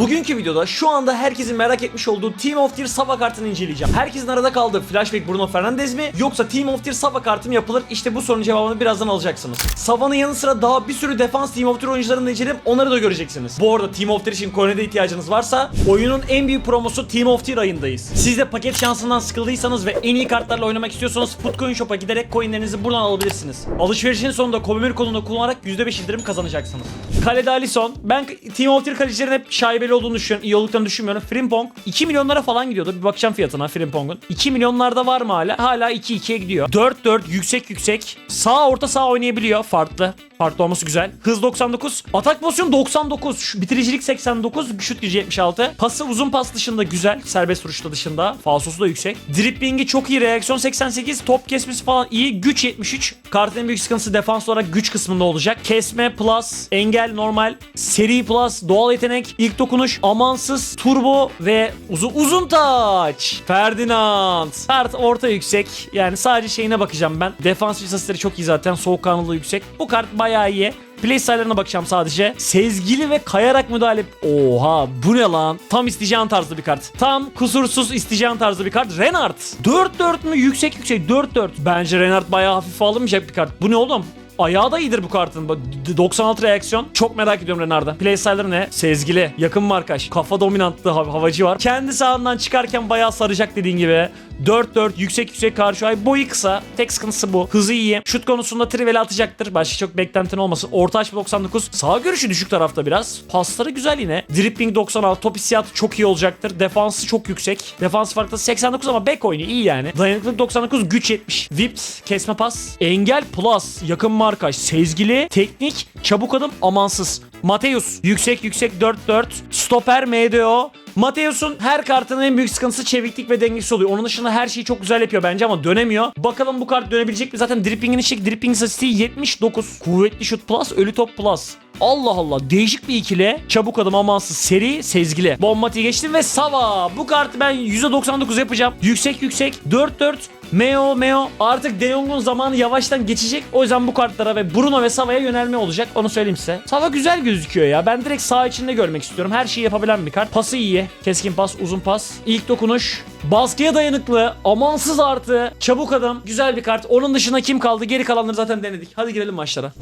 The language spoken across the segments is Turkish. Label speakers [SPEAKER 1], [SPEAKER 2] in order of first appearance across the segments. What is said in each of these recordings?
[SPEAKER 1] Bugünkü videoda şu anda herkesin merak etmiş olduğu Team of Tier Sava kartını inceleyeceğim. Herkesin arada kaldığı Flashback Bruno Fernandes mi yoksa Team of Tier Sava kartı mı yapılır? İşte bu sorunun cevabını birazdan alacaksınız. Sava'nın yanı sıra daha bir sürü defans Team of Tier oyuncularını da inceleyip onları da göreceksiniz. Bu arada Team of Tier için coin'e ihtiyacınız varsa oyunun en büyük promosu Team of Tier ayındayız. Siz de paket şansından sıkıldıysanız ve en iyi kartlarla oynamak istiyorsanız Footcoin Shop'a giderek coinlerinizi buradan alabilirsiniz. Alışverişin sonunda Komemir kodunu kullanarak %5 indirim kazanacaksınız. Kalede Alisson. Ben Team of Tier kalecilerin hep şaibeli olduğunu düşünüyorum. iyi olduklarını düşünmüyorum. Frimpong 2 milyonlara falan gidiyordu. Bir bakacağım fiyatına Frimpong'un. 2 milyonlarda var mı hala? Hala 2-2'ye gidiyor. 4-4 yüksek yüksek. Sağ orta sağ oynayabiliyor. Farklı. Farklı olması güzel. Hız 99. Atak pozisyonu 99. Şu bitiricilik 89. Şut gücü 76. Pası uzun pas dışında güzel. Serbest vuruşta dışında. Falsosu da yüksek. Dripling'i çok iyi. Reaksiyon 88. Top kesmesi falan iyi. Güç 73. Kartın en büyük sıkıntısı defans olarak güç kısmında olacak. Kesme plus, engel normal, seri plus, doğal yetenek, ilk dokunuş, amansız, turbo ve uzun uzun taç. Ferdinand. Kart orta yüksek. Yani sadece şeyine bakacağım ben. Defans istatistikleri çok iyi zaten. Soğukkanlılığı yüksek. Bu kart bayağı iyi. Play style'larına bakacağım sadece. Sezgili ve kayarak müdahale. Oha bu ne lan? Tam isteyeceğin tarzda bir kart. Tam kusursuz isteyeceğin tarzda bir kart. Renard. 4-4 mü? Yüksek yüksek 4-4. Bence Renard bayağı hafife alınmayacak bir kart. Bu ne oğlum? Ayağı da iyidir bu kartın. Bak, d- 96 reaksiyon. Çok merak ediyorum Renard'a. Playstyle'ları ne? Sezgili. Yakın markaj. Kafa dominantlı hav- havacı var. Kendi sahandan çıkarken bayağı saracak dediğin gibi. 4-4 yüksek yüksek karşı ay. Boyu kısa. Tek sıkıntısı bu. Hızı iyi. Şut konusunda triveli atacaktır. Başka çok beklentin olmasın. Orta açma 99. Sağ görüşü düşük tarafta biraz. Pasları güzel yine. Dribbling 96. Top hissiyatı çok iyi olacaktır. Defansı çok yüksek. Defans farkı 89 ama back oyunu iyi yani. Dayanıklılık 99. Güç 70. Whipped. Kesme pas. Engel plus. Yakın markaj. Sezgili. Teknik. Çabuk adım. Amansız. Mateus. Yüksek yüksek 4-4. Stoper MDO. Mateus'un her kartının en büyük sıkıntısı çeviklik ve dengesi oluyor. Onun dışında her şeyi çok güzel yapıyor bence ama dönemiyor. Bakalım bu kart dönebilecek mi? Zaten dripping'in içecek. Dripping istatistiği 79. Kuvvetli şut plus, ölü top plus. Allah Allah değişik bir ikili. Çabuk adım amansız seri sezgili. Bombati geçtim ve Sava. Bu kartı ben %99 yapacağım. Yüksek yüksek 4-4 Meo Meo artık De Jong'un zamanı yavaştan geçecek. O yüzden bu kartlara ve Bruno ve Sava'ya yönelme olacak. Onu söyleyeyim size. Sava güzel gözüküyor ya. Ben direkt sağ içinde görmek istiyorum. Her şeyi yapabilen bir kart. Pası iyi. Keskin pas, uzun pas. İlk dokunuş. Baskıya dayanıklı. Amansız artı. Çabuk adım. Güzel bir kart. Onun dışında kim kaldı? Geri kalanları zaten denedik. Hadi girelim maçlara.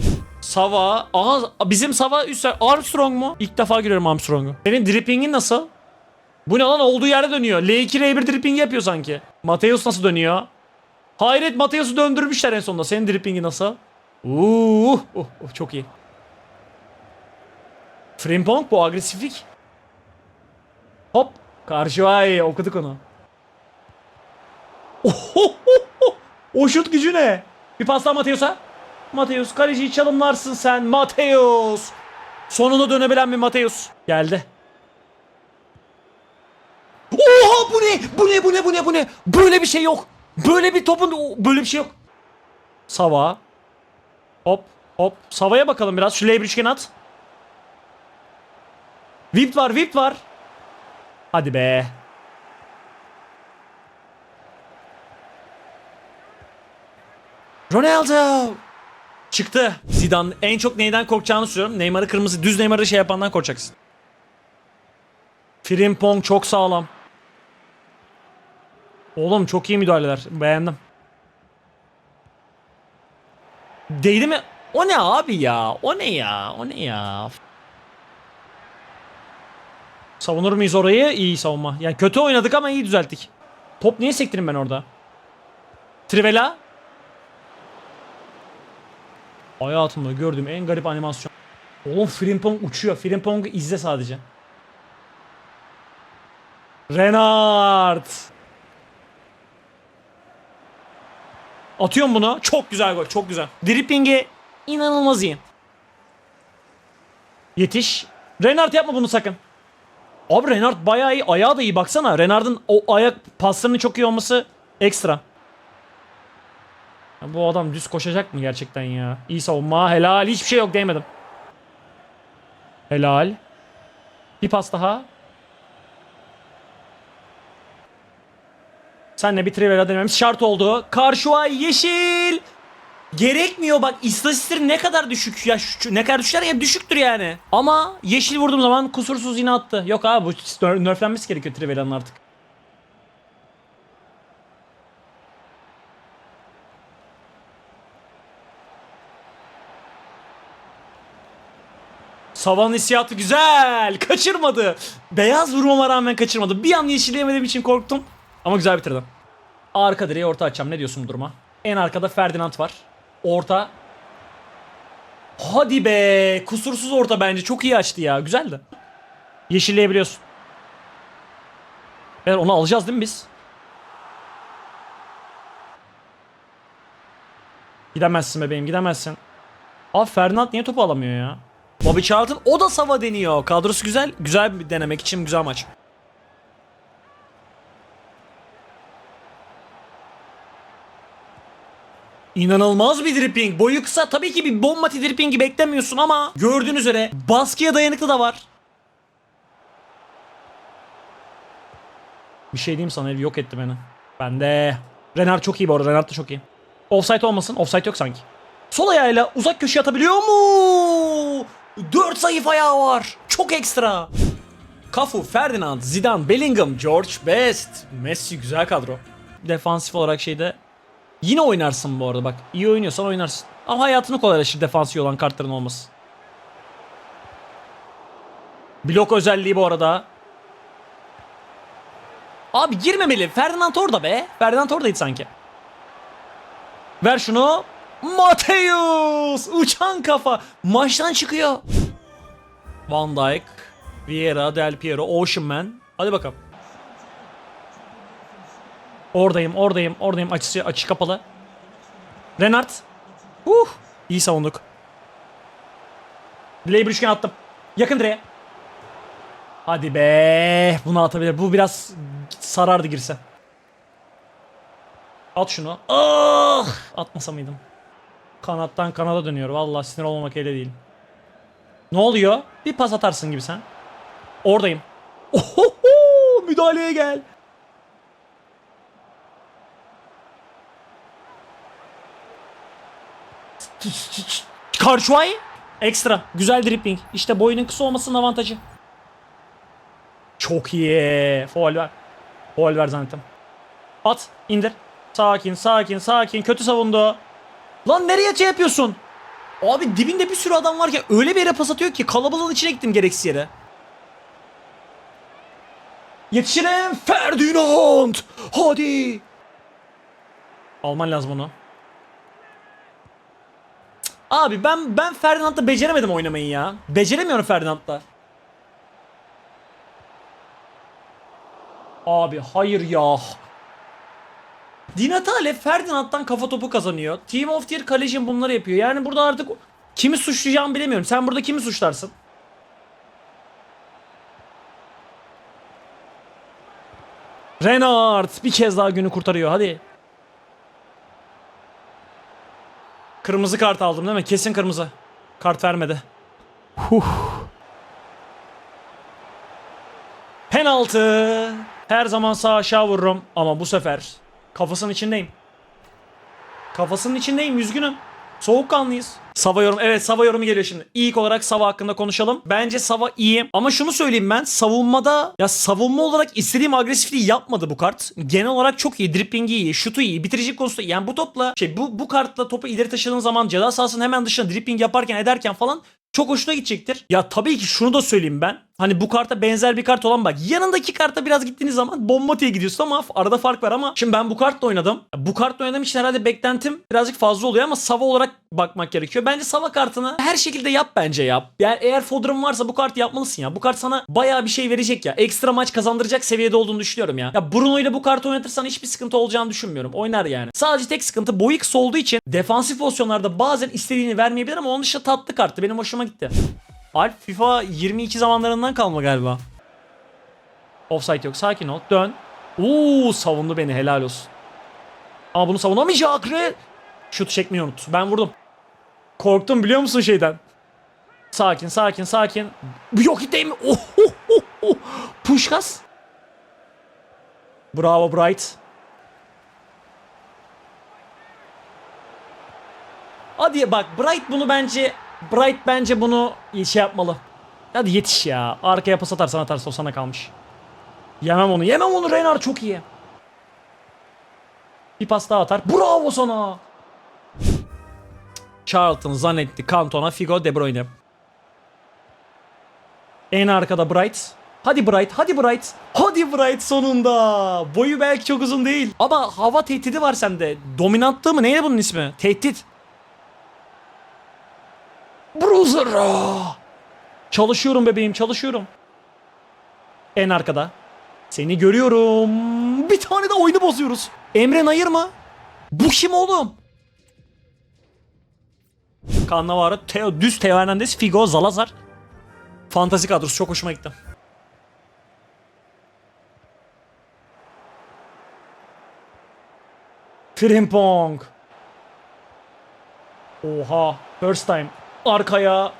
[SPEAKER 1] Sava. Aha bizim Sava üst Armstrong mu? İlk defa görüyorum Armstrong'u. Senin dripping'in nasıl? Bu ne lan olduğu yerde dönüyor. L2 R1 dripping yapıyor sanki. Mateus nasıl dönüyor? Hayret Mateus'u döndürmüşler en sonunda. Senin dripping'i nasıl? Uuu, oh, oh, çok iyi. Frimpong bu agresiflik. Hop. Karşı ay okuduk onu. Ohohoho! O şut gücü ne? Bir pas daha Mateus'a. Mateus kaleciyi çalımlarsın sen. Mateus. Sonunda dönebilen bir Mateus. Geldi. Oha bu ne? Bu ne bu ne bu ne bu ne? Böyle bir şey yok. Böyle bir topun böyle bir şey yok. Sava. Hop hop. Sava'ya bakalım biraz. Şu L1 üçgen at. Vip var vip var. Hadi be. Ronaldo. Çıktı. Zidane en çok neyden korkacağını söylüyorum. Neymar'ı kırmızı düz Neymar'ı şey yapandan korkacaksın. Frimpong çok sağlam. Oğlum çok iyi müdahaleler. Beğendim. Değdi mi? O ne abi ya? O ne ya? O ne ya? Savunur muyuz orayı? İyi savunma. Yani kötü oynadık ama iyi düzelttik. Top niye sektirim ben orada? Trivela. Hayatımda gördüğüm en garip animasyon. Oğlum Frimpong uçuyor. Frimpong'u izle sadece. Renard. Atıyorum bunu. Çok güzel gol. Çok güzel. Dripping'i inanılmaz iyi. Yetiş. Renard yapma bunu sakın. Abi Renard bayağı iyi. Ayağı da iyi baksana. Renard'ın o ayak paslarının çok iyi olması ekstra. Ya bu adam düz koşacak mı gerçekten ya? İyi savunma. Helal. Hiçbir şey yok değmedim. Helal. Bir pas daha. Senle bir Trivela denememiz şart oldu. Karşıay yeşil. Gerekmiyor bak istatistikleri ne kadar düşük ya şu, ne kadar düşükler ya düşüktür yani. Ama yeşil vurduğum zaman kusursuz yine attı. Yok abi bu ner- nerflenmesi gerekiyor Trivela'nın artık. Savan hissiyatı güzel. Kaçırmadı. Beyaz vurmama rağmen kaçırmadı. Bir an yeşilleyemediğim için korktum. Ama güzel bitirdim. Arka direğe orta açacağım. Ne diyorsun bu duruma? En arkada Ferdinand var. Orta. Hadi be. Kusursuz orta bence. Çok iyi açtı ya. Güzeldi. Yeşilleyebiliyorsun. Evet onu alacağız değil mi biz? Gidemezsin bebeğim gidemezsin. Abi Ferdinand niye topu alamıyor ya? Bobby Charlton o da sava deniyor. Kadrosu güzel. Güzel bir denemek için güzel maç. İnanılmaz bir dripping. Boyu kısa. Tabii ki bir bombati drippingi beklemiyorsun ama gördüğünüz üzere baskıya dayanıklı da var. Bir şey diyeyim sana herif yok etti beni. Ben de. Renard çok iyi bu arada. Renard da çok iyi. Offside olmasın. Offside yok sanki. Sol ayağıyla uzak köşeye atabiliyor mu? 4 zayıf ayağı var. Çok ekstra. Cafu, Ferdinand, Zidane, Bellingham, George Best. Messi güzel kadro. Defansif olarak şeyde yine oynarsın bu arada bak. İyi oynuyorsan oynarsın. Ama hayatını kolaylaşır defansif olan kartların olması. Blok özelliği bu arada. Abi girmemeli. Ferdinand orada be. Ferdinand oradaydı sanki. Ver şunu. Mateus! Uçan kafa. Maçtan çıkıyor. Van Dijk, Vieira, Del Piero, Ocean Man. Hadi bakalım. Oradayım, oradayım, oradayım. Açısı, açı kapalı. Renard. Uh, iyi savunduk. Dileği bir üçgen attım. Yakın direğe. Hadi be. Bunu atabilir. Bu biraz sarardı girse. At şunu. Ah! Atmasa mıydım? Kanattan kanada dönüyor. Vallahi sinir olmamak elde değil. Ne oluyor? Bir pas atarsın gibi sen. Oradayım. Ohoho! Müdahaleye gel. Karşuay. Ekstra. Güzel dribbling. İşte boyunun kısa olmasının avantajı. Çok iyi. Foul ver. Foul ver zannettim. At. indir. Sakin sakin sakin. Kötü savundu. Lan nereye şey yapıyorsun? Abi dibinde bir sürü adam varken öyle bir yere pas atıyor ki kalabalığın içine gittim gereksiz yere. Yetişirim Ferdinand. Hadi. Alman lazım onu. Abi ben ben Ferdinand'la beceremedim oynamayı ya. Beceremiyorum Ferdinand'la. Abi hayır ya. Di Natale Ferdinand'dan kafa topu kazanıyor. Team of Tier Collision bunları yapıyor. Yani burada artık kimi suçlayacağımı bilemiyorum. Sen burada kimi suçlarsın? Renard bir kez daha günü kurtarıyor. Hadi. Kırmızı kart aldım değil mi? Kesin kırmızı. Kart vermedi. Huh. Penaltı. Her zaman sağ aşağı vururum ama bu sefer kafasının içindeyim. Kafasının içindeyim üzgünüm. Soğukkanlıyız. Sava yorum. Evet Sava yorumu geliyor şimdi. İlk olarak Sava hakkında konuşalım. Bence Sava iyi. Ama şunu söyleyeyim ben. Savunmada ya savunma olarak istediğim agresifliği yapmadı bu kart. Genel olarak çok iyi. Dripping'i iyi. Şutu iyi. Bitirici konusunda. Yani bu topla şey bu, bu kartla topu ileri taşıdığın zaman ceza sahasının hemen dışına dripping yaparken ederken falan çok hoşuna gidecektir. Ya tabii ki şunu da söyleyeyim ben. Hani bu karta benzer bir kart olan bak. Yanındaki karta biraz gittiğiniz zaman Bombati'ye gidiyorsun ama arada fark var ama şimdi ben bu kartla oynadım. Bu kartla oynadığım için herhalde beklentim birazcık fazla oluyor ama Sava olarak bakmak gerekiyor. Bence Sava kartını her şekilde yap bence ya. Yani eğer fodrum varsa bu kartı yapmalısın ya. Bu kart sana bayağı bir şey verecek ya. Ekstra maç kazandıracak seviyede olduğunu düşünüyorum ya. Ya Bruno ile bu kartı oynatırsan hiçbir sıkıntı olacağını düşünmüyorum. Oynar yani. Sadece tek sıkıntı boyu kısa olduğu için defansif pozisyonlarda bazen istediğini vermeyebilir ama onun dışında tatlı karttı. Benim hoşuma gitti. Alp FIFA 22 zamanlarından kalma galiba. Offside yok. Sakin ol. Dön. Oo savundu beni. Helal olsun. Ama bunu savunamayacak. Re. Şut çekmeyi unut. Ben vurdum. Korktum biliyor musun şeyden? Sakin sakin sakin. Yok değil mi? Oh, oh, oh, oh. Puşkas. Bravo Bright. Hadi bak Bright bunu bence Bright bence bunu şey yapmalı. Hadi yetiş ya. Arkaya pas atarsan atarsa o sana kalmış. Yemem onu. Yemem onu Renar çok iyi. Bir pas daha atar. Bravo sana. Charlton, Zanetti, Cantona, Figo, De Bruyne. En arkada Bright. Hadi Bright, hadi Bright. Hadi Bright sonunda. Boyu belki çok uzun değil. Ama hava tehdidi var sende. Dominantlığı mı? Neydi bunun ismi? Tehdit. Bruiser. Çalışıyorum bebeğim, çalışıyorum. En arkada. Seni görüyorum. Bir tane de oyunu bozuyoruz. Emre Nayır mı? Bu kim oğlum? Cannavaro, Teo, düz Teo Hernandez, Figo, Zalazar. Fantazi kadrosu çok hoşuma gitti. Frimpong. Oha. First time. Arkaya.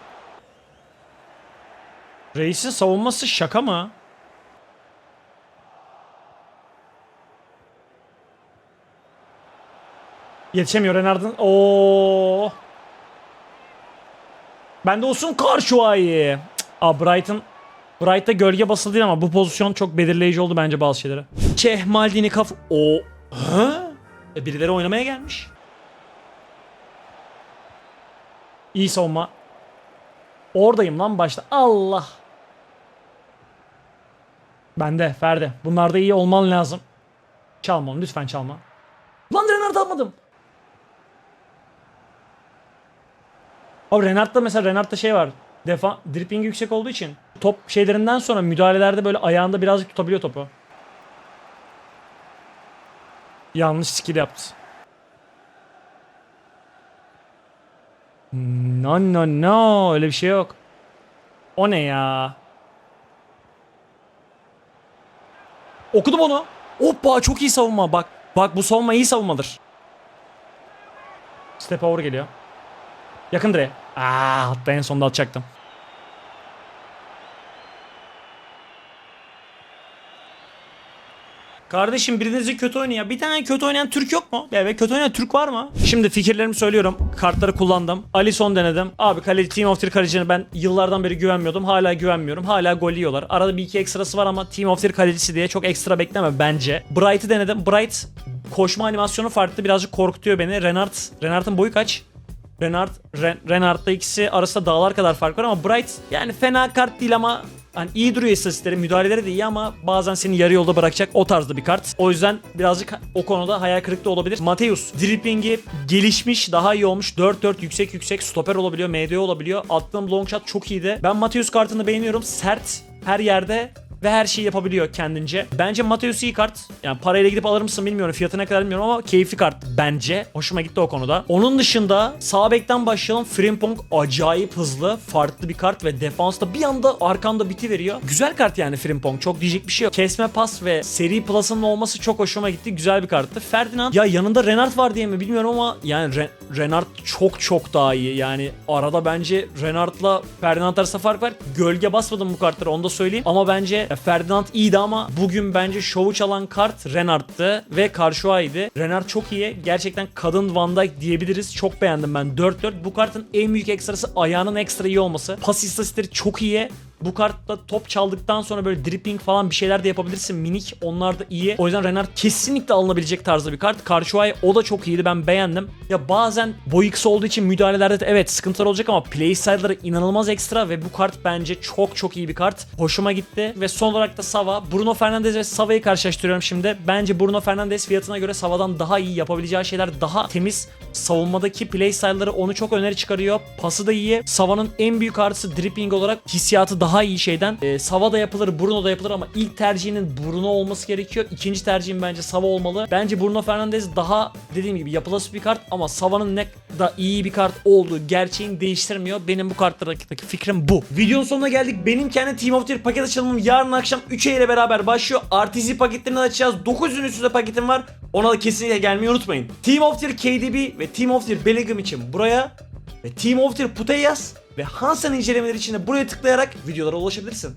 [SPEAKER 1] Reis'in savunması şaka mı? Yetişemiyor Renard'ın. Oo. Bende olsun Karşuay'ı. Aa Brighton Bright'ta gölge basılı değil ama bu pozisyon çok belirleyici oldu bence bazı şeylere. Çeh Maldini kaf... O... Ha? E birileri oynamaya gelmiş. İyi savunma. Oradayım lan başta. Allah. Bende Ferdi. Bunlarda iyi olman lazım. Çalma onu lütfen çalma. Lan Renard almadım. Abi Renard'da mesela Renard'da şey var. Defa dripping yüksek olduğu için top şeylerinden sonra müdahalelerde böyle ayağında birazcık tutabiliyor topu. Yanlış skill yaptı. No no no öyle bir şey yok. O ne ya? Okudum onu. Hoppa çok iyi savunma bak. Bak bu savunma iyi savunmadır. Step over geliyor. Yakın direğe. Aa, hatta en sonunda atacaktım. Kardeşim birinizi kötü oynuyor. Bir tane kötü oynayan Türk yok mu? Evet kötü oynayan Türk var mı? Şimdi fikirlerimi söylüyorum. Kartları kullandım. Alisson denedim. Abi kaleci Team of the kalecine ben yıllardan beri güvenmiyordum. Hala güvenmiyorum. Hala gol yiyorlar. Arada bir iki ekstrası var ama Team of the kalecisi diye çok ekstra bekleme bence. Bright'ı denedim. Bright koşma animasyonu farklı. Birazcık korkutuyor beni. Renard. Renard'ın boyu kaç? Renard, Ren, Renard'la ikisi arasında dağlar kadar fark var ama Bright yani fena kart değil ama hani iyi duruyor istatistikleri, müdahaleleri de iyi ama bazen seni yarı yolda bırakacak o tarzda bir kart. O yüzden birazcık o konuda hayal kırıklığı olabilir. Mateus, dripping'i gelişmiş, daha iyi olmuş. 4-4 yüksek yüksek stoper olabiliyor, MD olabiliyor. Attığım long shot çok iyiydi. Ben Mateus kartını beğeniyorum. Sert, her yerde ve her şeyi yapabiliyor kendince. Bence Mateus iyi kart. Yani parayla gidip alır mısın bilmiyorum. Fiyatı ne kadar bilmiyorum ama keyifli kart bence. Hoşuma gitti o konuda. Onun dışında sağ bekten başlayalım. Frimpong acayip hızlı. Farklı bir kart ve defansta bir anda arkanda biti veriyor. Güzel kart yani Frimpong. Çok diyecek bir şey yok. Kesme pas ve seri plus'ının olması çok hoşuma gitti. Güzel bir karttı. Ferdinand ya yanında Renard var diye mi bilmiyorum ama yani Re- Renard çok çok daha iyi. Yani arada bence Renard'la Ferdinand arasında fark var. Gölge basmadım bu kartları onu da söyleyeyim. Ama bence ya Ferdinand iyiydi ama bugün bence şovu çalan kart Renard'tı ve Karşuay'dı. Renard çok iyi. Gerçekten kadın Van Dijk diyebiliriz. Çok beğendim ben. 4-4. Bu kartın en büyük ekstrası ayağının ekstra iyi olması. Pas istatistikleri çok iyi. Bu kartta top çaldıktan sonra böyle dripping falan bir şeyler de yapabilirsin. Minik onlar da iyi. O yüzden Renard kesinlikle alınabilecek tarzda bir kart. Karşuay o da çok iyiydi ben beğendim. Ya bazen boy olduğu için müdahalelerde de evet sıkıntılar olacak ama playstyle'ları inanılmaz ekstra ve bu kart bence çok çok iyi bir kart. Hoşuma gitti ve son olarak da Sava. Bruno Fernandes ve Sava'yı karşılaştırıyorum şimdi. Bence Bruno Fernandes fiyatına göre Sava'dan daha iyi yapabileceği şeyler daha temiz. Savunmadaki playstyle'ları onu çok öneri çıkarıyor. Pası da iyi. Sava'nın en büyük artısı dripping olarak hissiyatı daha iyi şeyden. Ee, Sava da yapılır, Bruno da yapılır ama ilk tercihinin Bruno olması gerekiyor. İkinci tercihim bence Sava olmalı. Bence Bruno Fernandes daha dediğim gibi yapılası bir kart ama Sava'nın ne da iyi bir kart olduğu gerçeğini değiştirmiyor. Benim bu kartlardaki fikrim bu. Videonun sonuna geldik. Benim kendi Team of the Year paket açılımım yarın akşam 3'e ile beraber başlıyor. RTZ paketlerini açacağız. 900'ün üstünde paketim var. Ona da kesinlikle gelmeyi unutmayın. Team of the Year KDB ve Team of the Year Bellingham için buraya ve Team of the Putellas ve Hansen incelemeleri için de buraya tıklayarak videolara ulaşabilirsin.